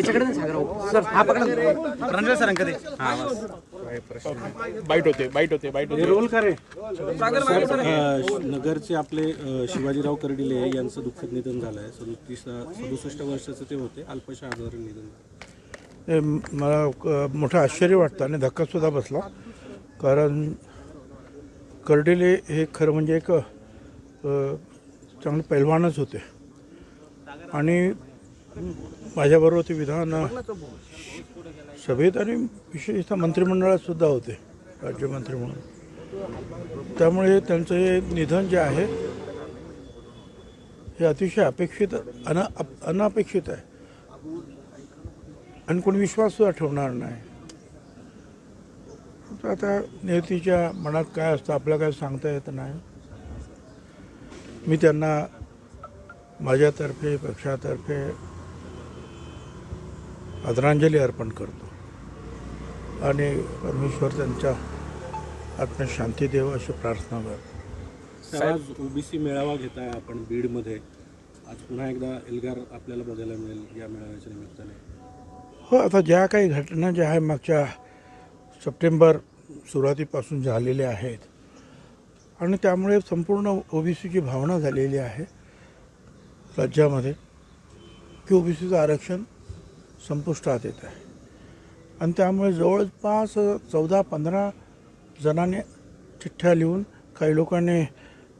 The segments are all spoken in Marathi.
याच्याकडे सागर सर हा पकडा. रणजीत सरांकडे. हा बस. बाईट होते बाईट होते बाईट होते. रोल करे नगरचे आपले शिवाजीराव कर्डिले यांचं दुःखद निधन झालं आहे सदुतीस सदुसष्ट वर्षाचे ते होते. अल्पशा आजाराने निधन झालं. हे मला मोठं आश्चर्य वाटतं आणि धक्कासुद्धा बसला. कारण कर्डिले हे खरं म्हणजे एक चांगले पैलवानच होते. आणि माझ्याबरोबर ते विधान सभेत आणि विशेषतः मंत्रिमंडळात सुद्धा होते राज्यमंत्री म्हणून. त्यामुळे त्यांचं हे निधन जे आहे हे अतिशय अपेक्षित अन अप- अनपेक्षित आहे. आणि कोणी विश्वास सुद्धा ठेवणार नाही. तर आता नियतीच्या मनात काय असतं आपल्याला काय सांगता येत नाही. मी त्यांना माझ्यातर्फे पक्षातर्फे आदरांजली अर्पण करतो. आणि परमेश्वर त्यांच्या आत्म्यात शांती देव अशी प्रार्थना करतो. आज ओबीसी मेळावा घेत आहे आपण बीडमध्ये. आज पुन्हा एकदा एल्गार आपल्याला बघायला मिळेल या मेळाव्याच्या निमित्ताने. हो आता ज्या काही घटना ज्या आहे मागच्या सप्टेंबर सुरुवातीपासून झालेल्या आहेत. आणि त्यामुळे संपूर्ण ओबीसीची भावना झालेली आहे राज्यामध्ये की ओबीसीचं आरक्षण संपुष्टात येत आहे. आणि त्यामुळे जवळपास चौदा पंधरा जणांनी चिठ्ठ्या लिहून काही लोकांनी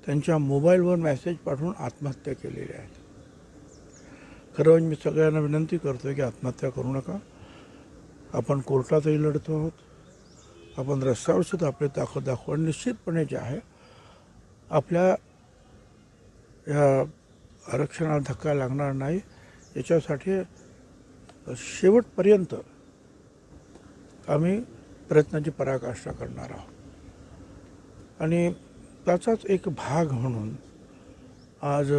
त्यांच्या मोबाईलवर मेसेज पाठवून आत्महत्या केलेल्या आहेत खरं म्हणजे मी सगळ्यांना विनंती करतो की आत्महत्या करू नका. आपण कोर्टातही लढतो आहोत. आपण रस्त्यावर सुद्धा आपले दाखव दाखव आणि निश्चितपणे जे आहे आपल्या या आरक्षणाला धक्का लागणार नाही. याच्यासाठी शेवटपर्यंत आम्ही प्रयत्नाची पराकाष्ठा करणार आहोत. आणि त्याचाच एक भाग म्हणून आज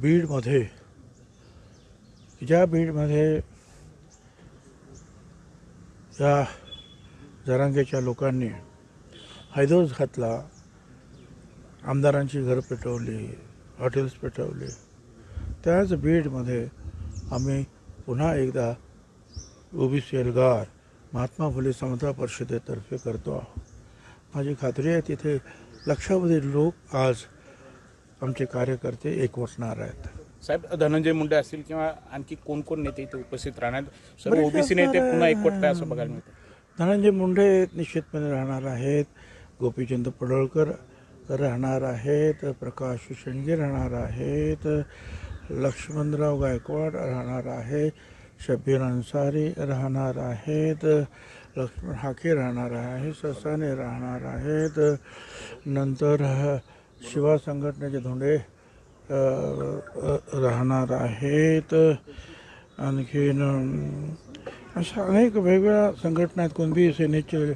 बीडमध्ये ज्या बीडमध्ये या जरांगेच्या लोकांनी हैदोस घातला आमदारांची घरं पेटवली हॉटेल्स पेटवली त्याच बीडमध्ये आम्ही पुन्हा एकदा ओबीसी एल्गार महात्मा फुले समता परिषदेतर्फे करतो आहोत. माझी खात्री आहे तिथे लक्षावधी लोक आज आमचे कार्यकर्ते एकवटणार आहेत. साहेब धनंजय मुंडे असतील किंवा आणखी कोण कोण नेते इथे उपस्थित राहणार? सर्व ओबीसी नेते पुन्हा एकवटताय असं बघायला मिळतं धनंजय मुंडे निश्चितपणे राहणार आहेत. गोपीचंद पडळकर राहणार आहेत. प्रकाश शेंडगे राहणार आहेत. लक्ष्मणराव गायकवाड राहणार आहे. शब्बीर अन्सारी राहणार आहेत. लक्ष्मण हाके राहणार आहे. ससाने राहणार आहेत. नंतर शिवा संघटनेचे धोंडे राहणार आहेत. आणखीन अशा अनेक वेगवेगळ्या संघटना आहेत. कुणबी सेनेचे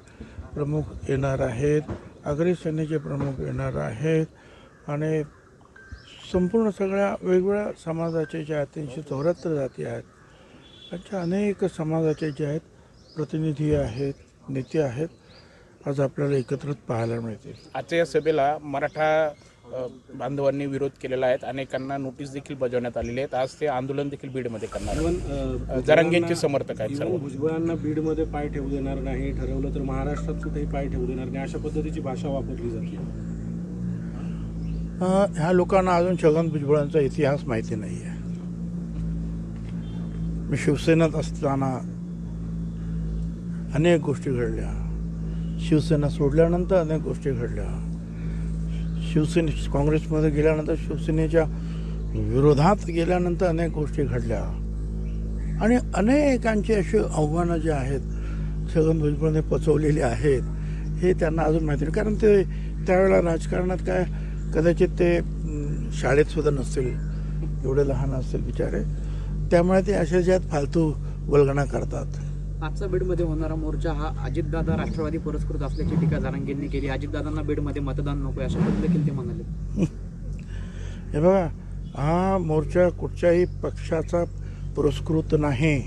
प्रमुख येणार आहेत. आगरी सेनेचे प्रमुख येणार आहेत. आणि संपूर्ण सगळ्या वेगवेगळ्या समाजाचे जे आहेत तीनशे चौऱ्याहत्तर जाती आहेत. त्यांच्या अनेक समाजाचे जे आहेत प्रतिनिधी आहेत नेते आहेत आज आपल्याला एकत्रित पाहायला मिळतील. आजच्या या सभेला मराठा बांधवांनी विरोध केलेला आहे. अनेकांना नोटीस देखील बजावण्यात आलेली आहेत. आज ते आंदोलन देखील बीडमध्ये करणार जरांगेंचे समर्थक आहेत सर्व. भुजबळांना बीडमध्ये पाय ठेवू देणार नाही. ठरवलं तर महाराष्ट्रात कुठेही पाय ठेवू देणार नाही. अशा पद्धतीची भाषा वापरली जाते. ह्या लोकांना अजून छगन भुजबळांचा इतिहास माहिती नाही आहे मी शिवसेनेत असताना अनेक गोष्टी घडल्या. शिवसेना सोडल्यानंतर अनेक गोष्टी घडल्या. शिवसेने काँग्रेसमध्ये गेल्यानंतर शिवसेनेच्या विरोधात गेल्यानंतर अनेक गोष्टी घडल्या. आणि अनेकांची अशी आव्हानं जी आहेत छगन भुजबळने पचवलेली आहेत हे त्यांना अजून माहिती नाही. कारण ते त्यावेळेला राजकारणात काय कदाचित ते शाळेत सुद्धा नसतील. एवढे लहान असतील बिचारे. त्यामुळे ते अशा ज्यात फालतू वल्गणा करतात. आजचा बीडमध्ये होणारा मोर्चा हा अजितदादा राष्ट्रवादी पुरस्कृत असल्याची टीका जारांगेंनी केली. अजितदादांना बीडमध्ये मतदान नको अशा देखील ते म्हणाले. हे बघा हा मोर्चा कुठच्याही पक्षाचा पुरस्कृत नाही.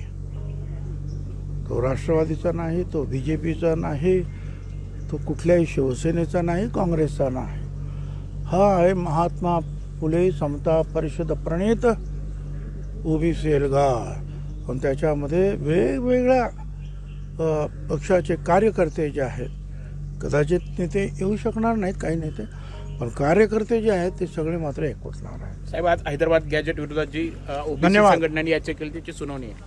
तो राष्ट्रवादीचा नाही तो बी जे पीचा नाही तो कुठल्याही शिवसेनेचा नाही काँग्रेसचा नाही. हा आहे महात्मा फुले समता परिषद प्रणीत ओबीसी एल्गार पण त्याच्यामध्ये वेगवेगळ्या पक्षाचे कार्यकर्ते जे आहेत कदाचित नेते येऊ शकणार नाहीत काही नेते पण कार्यकर्ते जे आहेत ते सगळे मात्र एकवटणार आहेत. साहेब आज हैदराबाद गॅजेट विरोधात जी धन्यवाद. संघटनांनी याचे केली त्याची सुनावणी आहे.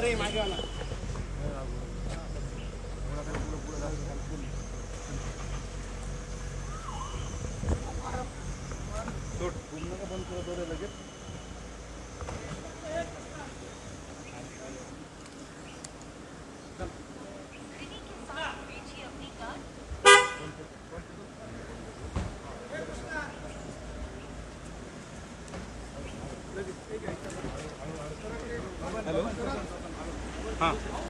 रे मागे वाला बंद करतो रे लगेच? हाँ